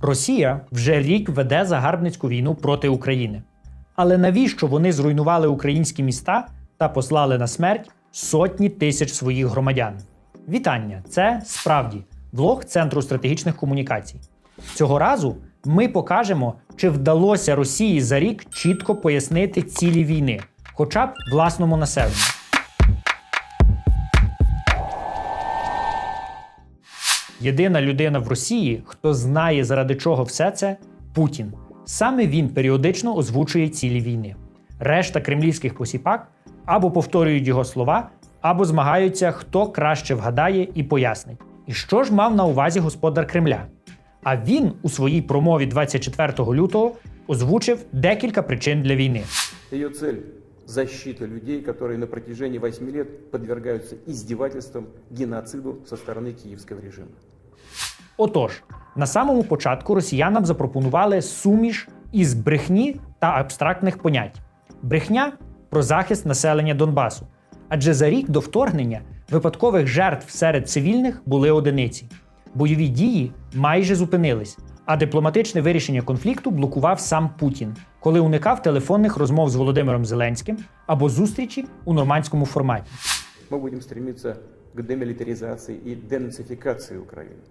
Росія вже рік веде загарбницьку війну проти України. Але навіщо вони зруйнували українські міста та послали на смерть сотні тисяч своїх громадян? Вітання! Це справді влог Центру стратегічних комунікацій. Цього разу ми покажемо, чи вдалося Росії за рік чітко пояснити цілі війни, хоча б власному населенню. Єдина людина в Росії, хто знає, заради чого все це Путін. Саме він періодично озвучує цілі війни. Решта кремлівських посіпак або повторюють його слова, або змагаються, хто краще вгадає і пояснить. І що ж мав на увазі господар Кремля? А він у своїй промові 24 лютого озвучив декілька причин для війни. Ее цель – защита людей, которые на протяжении 8 лет подвергаются издевательствам, геноциду со стороны киевского режима. Отож, на самому початку росіянам запропонували суміш із брехні та абстрактних понять. Брехня про захист населення Донбасу. Адже за рік до вторгнення випадкових жертв серед цивільних були одиниці. Бойові дії майже зупинились, а дипломатичне вирішення конфлікту блокував сам Путін, коли уникав телефонних розмов з Володимиром Зеленським або зустрічі у нормандському форматі. Мы будем стремиться к демилитаризации и денацификации Украины.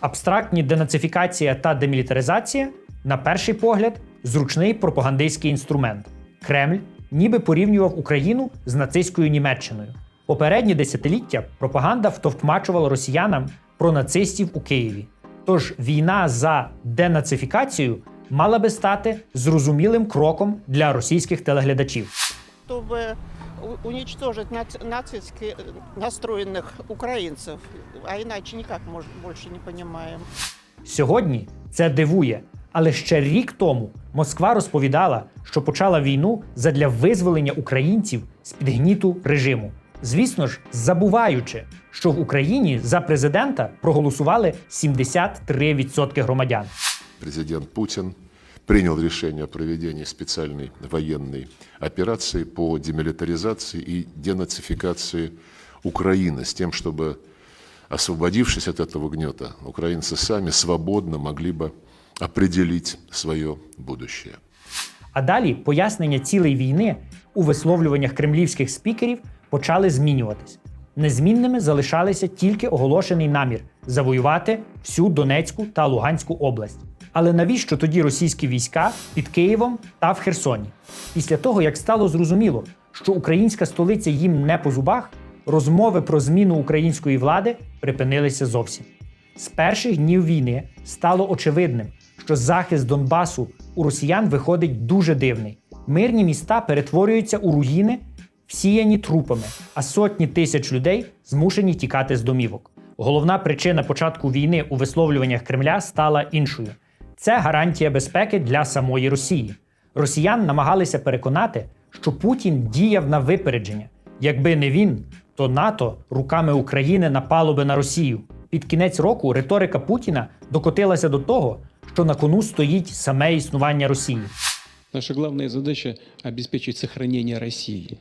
Абстрактні денацифікація та демілітаризація, на перший погляд, зручний пропагандистський інструмент. Кремль ніби порівнював Україну з нацистською Німеччиною. Попередні десятиліття пропаганда втовкмачувала росіянам про нацистів у Києві. Тож війна за денацифікацію мала би стати зрозумілим кроком для російських телеглядачів чтобы у- уничтожить нац- нацистски э, настроенных украинцев. А иначе никак, может, больше не понимаем. Сьогодні це дивує. Але ще рік тому Москва розповідала, що почала війну задля визволення українців з під гніту режиму. Звісно ж, забуваючи, що в Україні за президента проголосували 73% громадян. президент Путин принял решение о проведении специальной военной операции по демилитаризации и денацификации Украины с тем, чтобы, освободившись от этого гнета, украинцы сами свободно могли бы определить свое будущее. А далі пояснення цілей війни у висловлюваннях кремлівських спікерів почали змінюватись. Незмінними залишалися тільки оголошений намір завоювати всю Донецьку та Луганську область. Але навіщо тоді російські війська під Києвом та в Херсоні? Після того, як стало зрозуміло, що українська столиця їм не по зубах, розмови про зміну української влади припинилися зовсім. З перших днів війни стало очевидним, що захист Донбасу у росіян виходить дуже дивний. Мирні міста перетворюються у руїни, всіяні трупами, а сотні тисяч людей змушені тікати з домівок. Головна причина початку війни у висловлюваннях Кремля стала іншою: це гарантія безпеки для самої Росії. Росіян намагалися переконати, що Путін діяв на випередження. Якби не він, то НАТО руками України напало би на Росію. Під кінець року риторика Путіна докотилася до того, що на кону стоїть саме існування Росії. Наша главная задача – обеспечить сохранение России.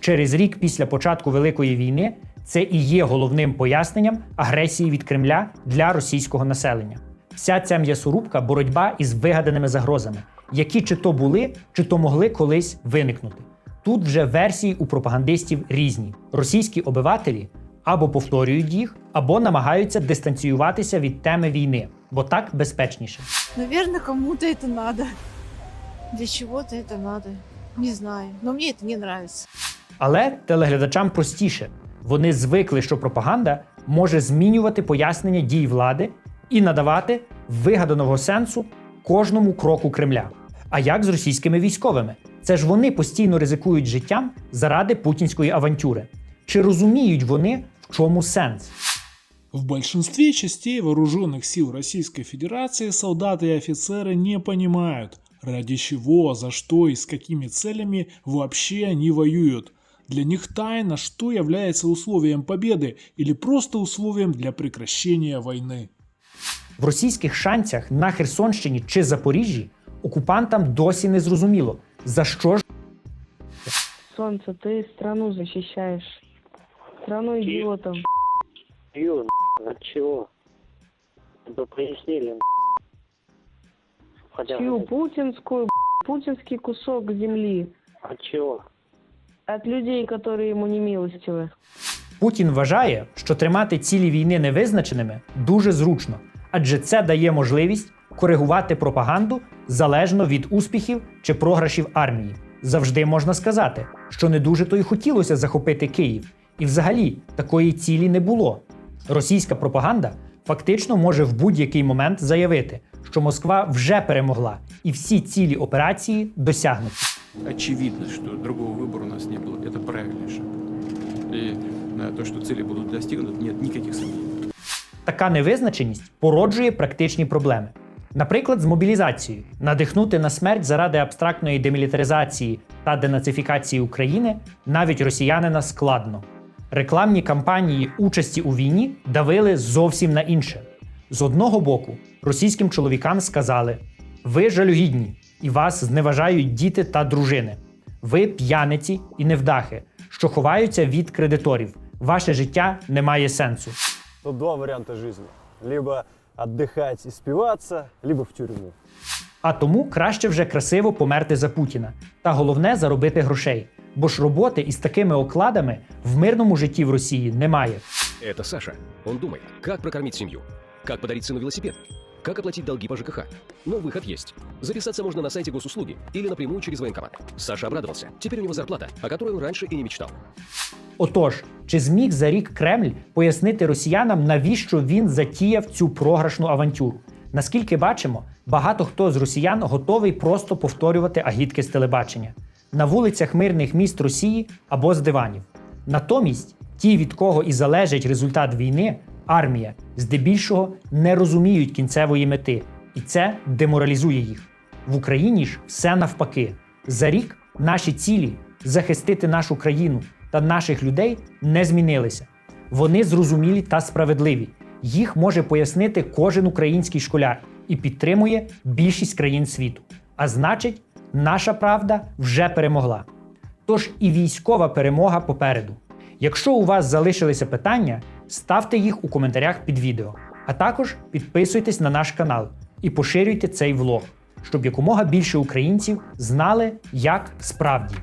Через рік після початку Великої війни це і є головним поясненням агресії від Кремля для російського населення. Вся ця м'ясорубка боротьба із вигаданими загрозами, які чи то були, чи то могли колись виникнути. Тут вже версії у пропагандистів різні. Російські обивателі або повторюють їх, або намагаються дистанціюватися від теми війни, бо так безпечніше. Наверное, кому-то это надо. Для чего-то это надо. Не знаю. Но мне это не нравится. Але телеглядачам простіше. Вони звикли, що пропаганда може змінювати пояснення дій влади і надавати вигаданого сенсу кожному кроку Кремля. А як з російськими військовими? Це ж вони постійно ризикують життям заради путінської авантюри. Чи розуміють вони, в чому сенс? В большинстве частей вооруженных сил Российской Федерации солдаты и офицеры не понимают, ради чего, за что и с какими целями вообще они воюют. Для них тайна, что является условием победы или просто условием для прекращения войны. В російських шанцях на Херсонщині чи Запоріжжі окупантам досі не зрозуміло, за що ж Солнце, ты страну защищаешь. Страну идиотов. Ё, от чего? Бы пояснили. хотят? Чью путинскую, б***ь, путинский кусок земли От чего? от людей, которые ему не милостивы. Путін вважає, що тримати цілі війни невизначеними дуже зручно, адже це дає можливість коригувати пропаганду залежно від успіхів чи програшів армії. Завжди можна сказати, що не дуже то й хотілося захопити Київ, і взагалі такої цілі не було. Російська пропаганда фактично може в будь-який момент заявити, що Москва вже перемогла, і всі цілі операції досягнуті. очевидно, что другого выбора у нас не было. Это правильный шаг. И на то, что цели будут достигнуты, нет никаких сомнений. Така невизначеність породжує практичні проблеми. Наприклад, з мобілізацією надихнути на смерть заради абстрактної демілітаризації та денацифікації України навіть росіянина складно. Рекламні кампанії участі у війні давили зовсім на інше. З одного боку, російським чоловікам сказали: ви жалюгідні, і вас зневажають діти та дружини. Ви п'яниці і невдахи, що ховаються від кредиторів. Ваше життя не має сенсу. Тут два варианта жизни. Либо отдыхать и спиваться, либо в тюрьму. А тому краще вже красиво померти за Путіна. Та головне заробити грошей. Бо ж роботи із такими окладами в мирному житті в Росії немає. Это Саша. Он думает, как прокормить семью, как подарить сыну велосипед, как оплатить долги по ЖКХ. Но выход есть. Записаться можно на сайте госуслуги или напрямую через военкомат. Саша обрадовался. Теперь у него зарплата, о которой он раньше и не мечтал. Отож, чи зміг за рік Кремль пояснити росіянам, навіщо він затіяв цю програшну авантюру? Наскільки бачимо, багато хто з росіян готовий просто повторювати агітки з телебачення на вулицях мирних міст Росії або з диванів. Натомість, ті, від кого і залежить результат війни, армія, здебільшого не розуміють кінцевої мети, і це деморалізує їх. В Україні ж все навпаки. За рік наші цілі захистити нашу країну та наших людей не змінилися. Вони зрозумілі та справедливі. Їх може пояснити кожен український школяр і підтримує більшість країн світу. А значить, наша правда вже перемогла. Тож і військова перемога попереду. Якщо у вас залишилися питання, ставте їх у коментарях під відео. А також підписуйтесь на наш канал і поширюйте цей влог, щоб якомога більше українців знали, як справді.